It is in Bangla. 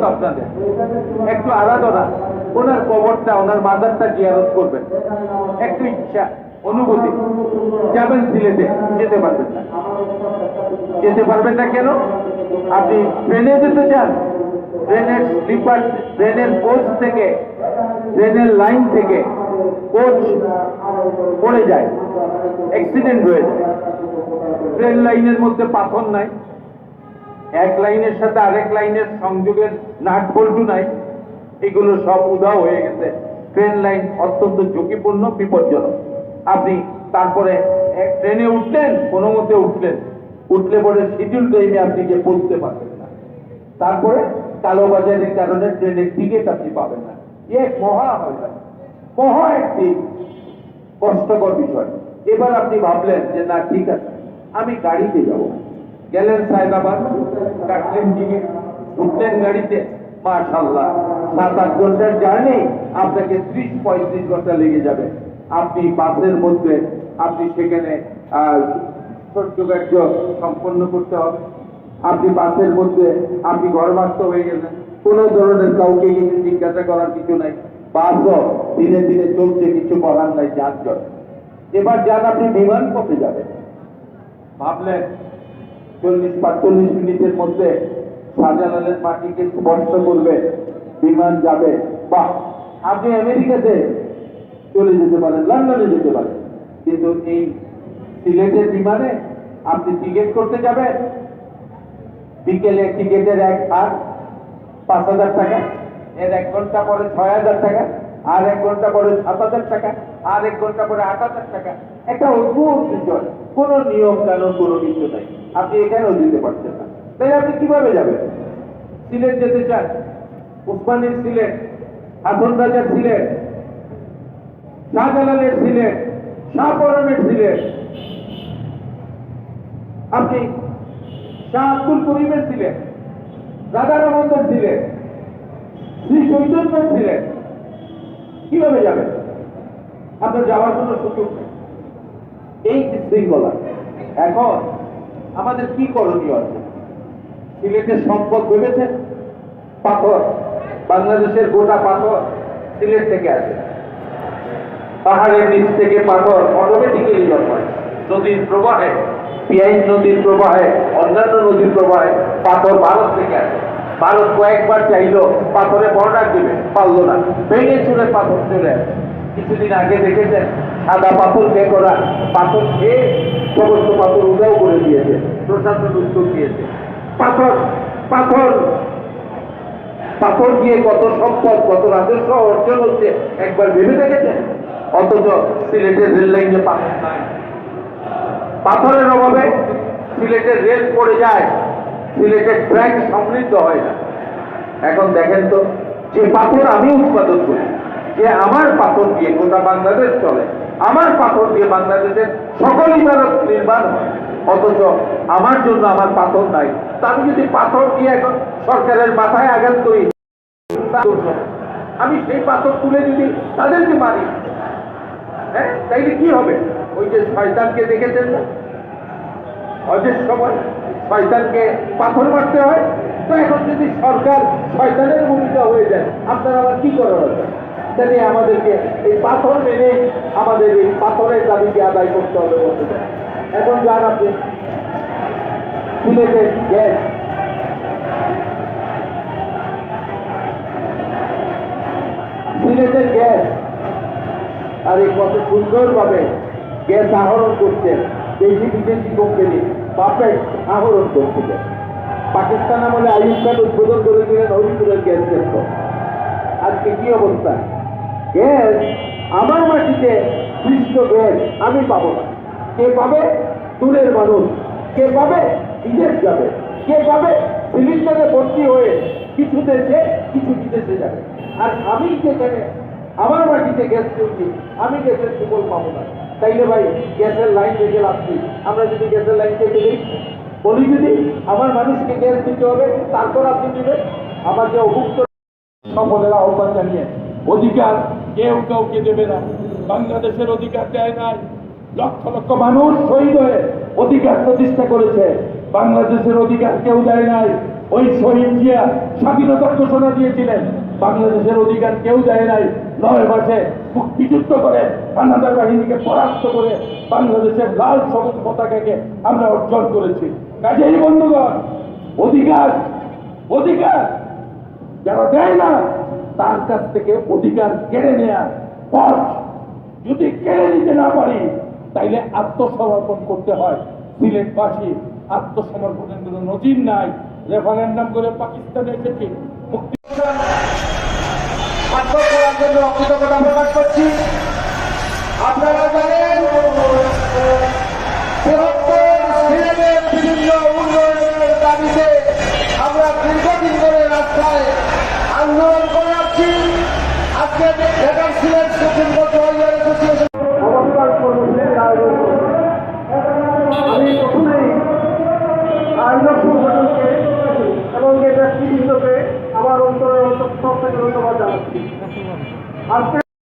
অনুরোধ আপনাদের। একটু আরাধনা ওনার কবরটা, ওনার মাদারটা জিয়ারত করবেন। একটু ইচ্ছা, অনুভূতি। যাবেন সিলেটে, যেতে পারবেন না। যেতে পারবেন না কেন? আপনি ট্রেনে যেতে চান, ট্রেনের স্লিপার, ট্রেনের কোচ থেকে, ট্রেনের লাইন থেকে কোচ পড়ে যায়, অ্যাক্সিডেন্ট হয়ে যায়। ট্রেন লাইনের মধ্যে পাথর নাই। এক লাইনের সাথে আরেক লাইনের সংযোগের নাট বল্টু নাই। এগুলো সব উধাও হয়ে গেছে। ট্রেন লাইন অত্যন্ত ঝুঁকিপূর্ণ, বিপজ্জনক। আপনি তারপরে এক ট্রেনে উঠলেন, কোনো মতে উঠলেন। উঠলে পরে শিডিউল টাইমে আপনি যে পৌঁছতে পারবেন না। তারপরে কালোবাজারির কারণে ট্রেনের টিকিট আপনি পাবেন না। এ মহা হয়রানি। মহা একটি কষ্টকর বিষয়। এবার আপনি ভাবলেন যে, না, ঠিক আছে, আমি গাড়িতে যাব গেলেন সাহেবাবাদ কাটলেন টিকিট উঠলেন গাড়িতে। মাশাল্লাহ সাত আট ঘণ্টার জার্নি, আপনাকে ত্রিশ পঁয়ত্রিশ ঘণ্টা লেগে যাবে। আপনি বাসের মধ্যে, আপনি সেখানে সহ্যকার্য সম্পন্ন করতে হবে। আপনি বাসের মধ্যে, আপনি গর্ভাস্ত হয়ে গেলেন। কোনো ধরনের কাউকে কিছু জিজ্ঞাসা করার কিছু নাই। বাসও দিনে দিনে চলছে, কিছু করার নাই, যানজট। এবার যান আপনি বিমান পথে যাবেন। ভাবলেন চল্লিশ পাঁচচল্লিশ মিনিটের মধ্যে শাহজালালের মাটিকে স্পর্শ করবে, বিমান যাবে। বা আপনি আমেরিকাতে চলে যেতে পারেন, লন্ডনে যেতে পারেন। কিন্তু এই সিলেটের বিমানে আপনি টিকিট করতে যাবেন। বিকেলে টিকিটের এক ভাগ পাঁচ হাজার টাকা, এর এক ঘণ্টা পরে ছয় হাজার টাকা, আর এক ঘণ্টা পরে সাত হাজার টাকা, আর এক ঘণ্টা পরে আট হাজার টাকা। একটা অদ্ভুত বিষয়, কোনো নিয়ম কানুন কোনো কিছু নাই। আপনি এখানেও দিতে পারছেন না। তাই আপনি কীভাবে যাবেন? সিলেট যেতে চান? উসমানীর সিলেট, হাসন রাজার সিলেট, শাহজালালের সিলেট, শাহপরানের সিলেট। আপনি শাহ আব্দুল করিমের ছিলেন রাধা রমন্দের ছিলেন শ্রী চৈতন্যের ছিলেন কীভাবে যাবেন? আপনার যাওয়ার কোনো সুযোগ নেই। এই শৃঙ্খলা, এখন আমাদের কি করণীয় আছে? সিলেটের সম্পদ ভেবেছেন? পাথর। বাংলাদেশের গোটা পাথর সিলেট থেকে আসে। পাহাড়ের নিচ থেকে পাথর অটোমেটিক্যালি জন্মায়। নদীর প্রবাহে, পিয়াইন নদীর প্রবাহে, অন্যান্য নদীর প্রবাহে পাথর ভারত থেকে আসে। ভারত কয়েকবার চাইলো পাথরে বর্ডার দিবে, পারল না। ভেঙে চুরে পাথর চলে আসে। কিছুদিন আগে দেখেছেন সাদা পাথর কে করা পাথর খেয়ে সমস্ত পাথর উদাও করে দিয়েছে। প্রশাসন উত্তর দিয়েছে পাথর পাথর পাথর দিয়ে কত সম্পদ, কত রাজস্ব অর্জন হচ্ছে একবার ভেবে দেখেছেন? অথচ সিলেটের রেল লাইনে পাথর নাই পাথরের অভাবে সিলেটের রেল পড়ে যায়, সিলেটের ট্র্যাক সমৃদ্ধ হয় না। এখন দেখেন তো, যে পাথর আমি উৎপাদন করি যে আমার পাথর দিয়ে গোটা বাংলাদেশ চলে, আমার পাথর দিয়ে বাংলাদেশের সকল ইমারত নির্মাণ হয়। অথচ আমার জন্য আমার পাথর নাই। আমি যদি পাথর দিয়ে এখন সরকারের মাথায় আঘাত করি। আমি সেই পাথর তুলে যদি তাদেরকে মারি হ্যাঁ তাইলে কি হবে? ওই যে শয়তানকে দেখেছেন না? হজের সময় শয়তানকে পাথর মারতে হয়। তো এখন যদি সরকার শয়তানের ভূমিকা হয়ে যায়, আপনার আবার কি করার তাহলে আমাদেরকে এই পাথর মেনে আমাদের এই পাথরের দাবিকে আদায় করতে হবে। এখন যান আপনি। সিলেটের গ্যাস। সিলেটের গ্যাস। আর এই কত সুন্দরভাবে গ্যাস আহরণ করছেন। দেশি বিদেশি কোম্পানি বাপেট আহরণ করছিলেন পাকিস্তান আইব খান উদ্বোধন করেছিলেন হরিপুরের গ্যাস কেন্দ্র। আজকে কি অবস্থা? গ্যাস আমার মাটিতে সৃষ্ট গ্যাস আমি পাবো না। কে পাবে? দূরের মানুষ। কে পাবে? বিদেশ যাবে। কে পাবে? সিলিন্ডারে ভর্তি হয়ে কিছু দেশে, কিছু বিদেশে যাবে। আর আমি যেখানে আমার মাটিতে গ্যাস চলছি আমি গ্যাসের সুফল পাবো না। তাইলে ভাই, গ্যাসের লাইন রেখে লাভছি আমরা যদি গ্যাসের লাইন কেটে দিই, বলি যদি আমার মানুষকে গ্যাস দিতে হবে, তারপর আপনি দিবেন। আমার যে অভুক্ত সকলের আহ্বান জানিয়ে, অধিকার কেউ কাউকে দেবে না। বাংলাদেশের অধিকার দেয় নাই। লক্ষ লক্ষ মানুষ শহীদ হয়ে অধিকার প্রতিষ্ঠা করেছে। বাংলাদেশের অধিকার কেউ দেয় নাই। ওই শহীদ জিয়া স্বাধীনতার ঘোষণা দিয়েছিলেন। বাংলাদেশের অধিকার কেউ দেয় নাই। নয় মাসে মুক্তিযুদ্ধ করে কানাডার বাহিনীকে পরাস্ত করে বাংলাদেশের লাল সবুজ পতাকাকে আমরা অর্জন করেছি। কাজেই বন্ধুগণ, অধিকার অধিকার যারা দেয় না তার কাছ থেকে অধিকার কেড়ে নেয়া পথ যদি কেড়ে নিতে না পারি, তাইলে আত্মসমর্পণ করতে হয়। সিলেটবাসী আত্মসমর্পণের কোনো নজির নাই। রেফারেন্ডাম করে পাকিস্তানে এসেছি। মুক্তি আপনারা জানেন এর